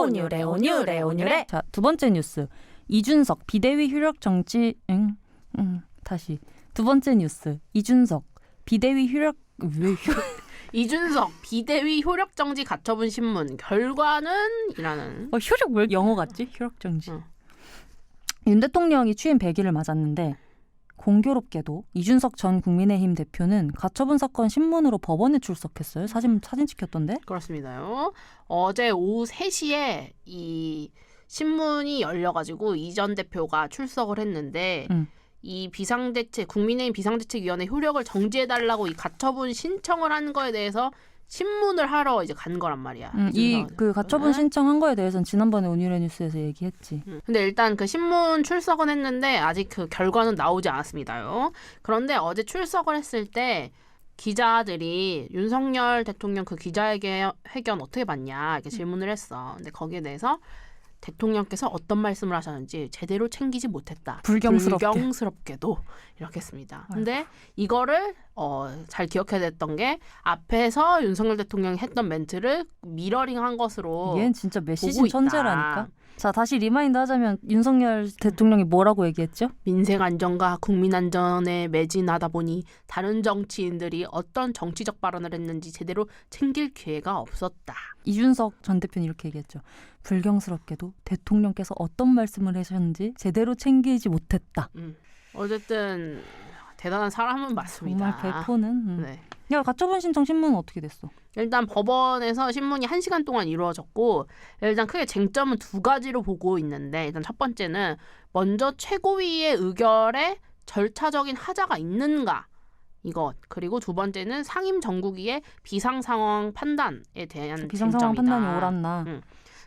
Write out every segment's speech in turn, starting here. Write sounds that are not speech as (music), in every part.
온유래 온유래 온유래 자, 두 번째 뉴스. 이준석 비대위 효력 정치 응. 응. 다시. 두 번째 뉴스. 이준석 비대위 효력 왜 효력 (laughs) 이준석 비대위 효력 정지 가처분 신문 결과는 이라는 어, 효력 왜 영어 같지? 효력 정지. 응. 윤 대통령이 취임 100일을 맞았는데 공교롭게도 이준석 전 국민의힘 대표는 가처분 사건 신문으로 법원에 출석했어요. 사진 사진 찍혔던데. 그렇습니다요. 어제 오후 3시에 이 신문이 열려가지고 이 전 대표가 출석을 했는데 음. 이 비상대책 국민의힘 비상대책위원회 효력을 정지해달라고 이 가처분 신청을 한 거에 대해서 신문을 하러 이제 간 거란 말이야. 음, 이그 가처분 대표는. 신청한 거에 대해서는 지난번에 온유래 뉴스에서 얘기했지. 음. 근데 일단 그 신문 출석은 했는데 아직 그 결과는 나오지 않았습니다요. 그런데 어제 출석을 했을 때 기자들이 윤석열 대통령 그 기자회견 어떻게 봤냐 이렇게 질문을 했어. 근데 거기에 대해서 대통령께서 어떤 말씀을 하셨는지 제대로 챙기지 못했다. 불경스럽게. 불경스럽게도 이렇게 했습니다. 근데 이거를 어, 잘 기억해야 됐던 게 앞에서 윤석열 대통령이 했던 멘트를 미러링한 것으로 얘는 진짜 메시지. 천재라니까. 자 다시 리마인드 하자면 윤석열 대통령이 뭐라고 얘기했죠? 민생 안정과 국민 안전에 매진하다 보니 다른 정치인들이 어떤 정치적 발언을 했는지 제대로 챙길 기회가 없었다. 이준석 전 대표는 이렇게 얘기했죠. 불경스럽게도 대통령께서 어떤 말씀을 하셨는지 제대로 챙기지 못했다. 음. 어쨌든 대단한 사람은 맞습니다. 정말 배포는. 음. 네. 야 가처분 신청 신문은 어떻게 됐어? 일단 법원에서 신문이 한 시간 동안 이루어졌고 일단 크게 쟁점은 두 가지로 보고 있는데 일단 첫 번째는 먼저 최고위의 의결에 절차적인 하자가 있는가 이것 그리고 두 번째는 상임 정국위의 비상 상황 판단에 대한 비상 상황. 판단이 옳았나? 음.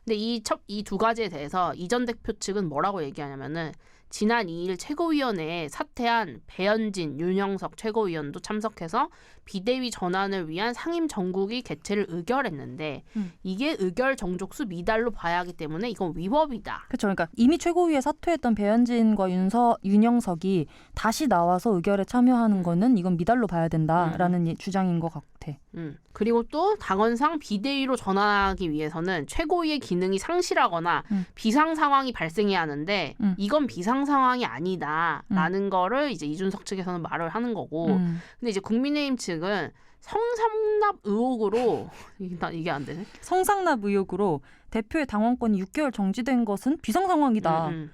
근데 이 첫 이 두 가지에 대해서 이전 대표 측은 뭐라고 얘기하냐면은 지난 2일 최고위원회에 사퇴한 배현진, 윤영석 최고위원도 참석해서 비대위 전환을 위한 상임 정국이 개최를 의결했는데 음. 이게 의결 정족수 미달로 봐야 하기 때문에 이건 위법이다. 그렇죠. 그러니까 이미 최고위에 사퇴했던 배현진과 윤서 윤영석이 다시 나와서 의결에 참여하는 거는 이건 미달로 봐야 된다라는 이- 주장인 것 같아. 음. 그리고 또 당원상 비대위로 전환하기 위해서는 최고위의 기능이 상실하거나 음. 비상 상황이 발생해야 하는데 음. 이건 비상 상황이 아니다라는 거를 이제 이준석 측에서는 말을 하는 거고 음. 근데 이제 국민의힘 측은 성삼납 의혹으로 (laughs) 이게, 나- 이게 안 되네. 성상납 의혹으로 대표의 당원권이 6개월 정지된 것은 비상 상황이다. 음,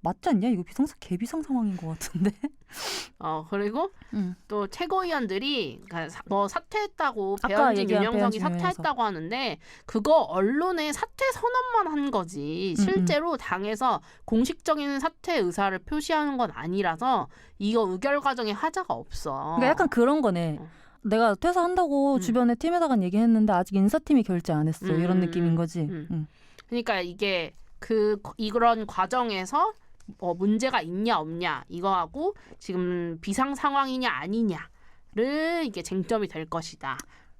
맞지 않냐? 이거 비상 개비상 상황인 것 같은데. (laughs) 어 그리고 음. 또 최고위원들이 그러니까 사- 뭐 사퇴했다고 배현진, 윤영석이 사퇴했다고 하는데 그거 언론에 사퇴 선언만 한 거지 음, 실제로 당에서 공식적인 사퇴 의사를 표시하는 건 아니라서 이거 의결 과정에 하자가 없어. 그러니까 약간 그런 거네. 어. 내가 퇴사한다고 음. 주변에 팀에다가 얘기했는데 아직 인사팀이 결제 안 했어. 음, 이런 음, 느낌인 거지. 음. 음. 그러니까 이게 그 이런 과정에서 어, 문제가 있냐 없냐 이거하고 지금 비상 상황이냐 아니냐를 이게 쟁점이 될 것이다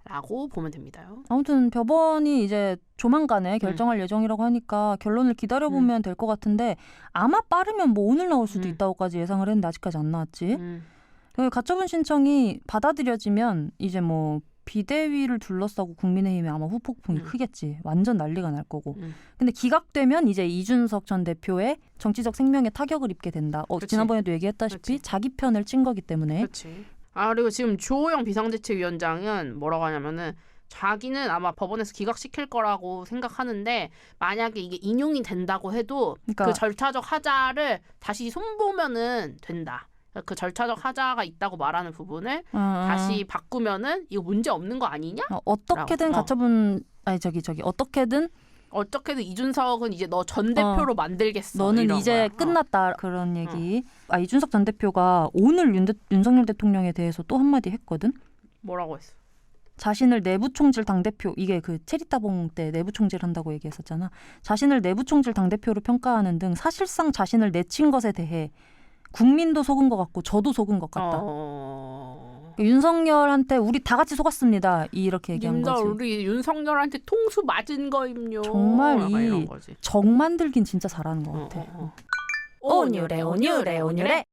라고 보면 됩니다요. 아무튼 법원이 이제 조만간에 결정할 예정이라고 하니까 결론을 기다려 보면 될것 같은데 아마 빠르면 뭐 오늘 나올 수도 음. 있다고까지 예상을 했는데 아직까지 안 나왔지. 음. 그 가처분 신청이 받아들여지면 이제 뭐 비대위를 둘러싸고 국민의힘에 아마 후폭풍이 음. 크겠지. 완전 난리가 날 거고. 음. 근데 기각되면 이제 이준석 전 대표의 정치적 생명에 타격을 입게 된다. 어, 그치. 지난번에도 얘기했다시피 그치. 자기 편을 찐 거기 때문에. 그렇지. 아 그리고 지금 주호영 비상대책위원장은 뭐라고 하냐면은 자기는 아마 법원에서 기각시킬 거라고 생각하는데 만약에 이게 인용이 된다고 해도 그러니까 그 절차적 하자를 다시 손보면은 된다. 그 절차적 하자가 있다고 말하는 부분을 어, 다시 바꾸면은 이거 문제 없는 거 아니냐? 어, 어떻게든 라고. 어. 가처분 아니 저기 저기 어떻게든 어떻게든 이준석은 이제 너 전 대표로 만들겠어. 너는 이런 이제 거야. 어. 끝났다 그런 얘기. 아 이준석 전 대표가 오늘 윤 대, 윤석열 대통령에 대해서 또 한마디 했거든. 뭐라고 했어? 자신을 내부 총질 당 대표 이게 그 체리따봉 때 내부 총질 한다고 얘기했었잖아. 자신을 내부 총질 당 대표로 평가하는 등 사실상 자신을 내친 것에 대해 국민도 속은 것 같고 저도 속은 것 같다. 어... 윤석열한테 우리 다 같이 속았습니다. 이렇게 얘기한 거지. 우리 윤석열한테 통수 맞은 거임요. 정말 이-. 정 만들긴 진짜 잘하는 것 어, 같아. 어, 어. 온유래 온유래 온유래